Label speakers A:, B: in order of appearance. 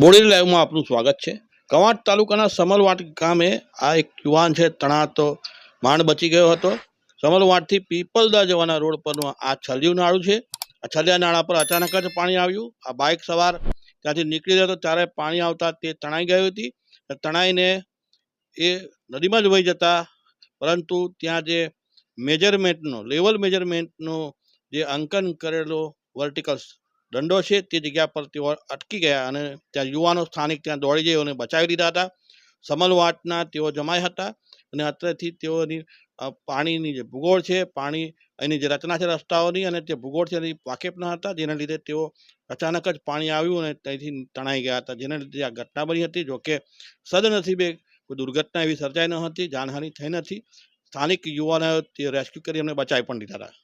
A: બોડેલી લાઈવમાં આપનું સ્વાગત છે. કવાંટ તાલુકાના સમલવાટ ગામે આ એક યુવાન છે તણાતો માંડ બચી ગયો હતો. સમલવાટથી પીપલદા જવાના રોડ પરનું આ છલિયું નાળું છે. આ છલિયા નાળા પર અચાનક જ પાણી આવ્યું. આ બાઇક સવાર ત્યાંથી નીકળી રહ્યો હતો ત્યારે પાણી આવતા તે તણાઈ ગઈ હતી. તણાઈને એ નદીમાં જ વહી જતા, પરંતુ ત્યાં જે મેજરમેન્ટનો, લેવલ મેજરમેન્ટનો જે અંકન કરેલો વર્ટિકલ દંડો છે. તે જગ્યા પર તેઓ અટકી ગયા અને ત્યાં યુવાનો સ્થાનિક ત્યાં દોડી જઈ અને બચાવી લીધા હતા. સમલવાટના તેઓ જમાયા હતા અને અત્રેથી તેઓની પાણીની જે ભૂગોળ છે, પાણી એની જે રચના છે રસ્તાઓની અને તે ભૂગોળ છે એની વાકેફ ન હતા, જેના લીધે તેઓ અચાનક જ પાણી આવ્યું અને ત્યાંથી તણાઈ ગયા હતા. જેના લીધે આ ઘટના બની હતી જોકે સદનસીબે કોઈ દુર્ઘટના એવી સર્જાઈ ન હતી, જાનહાનિ થઈ નથી. સ્થાનિક યુવાનોએ તે રેસ્ક્યુ કરી એમને બચાવી પણ લીધા હતા.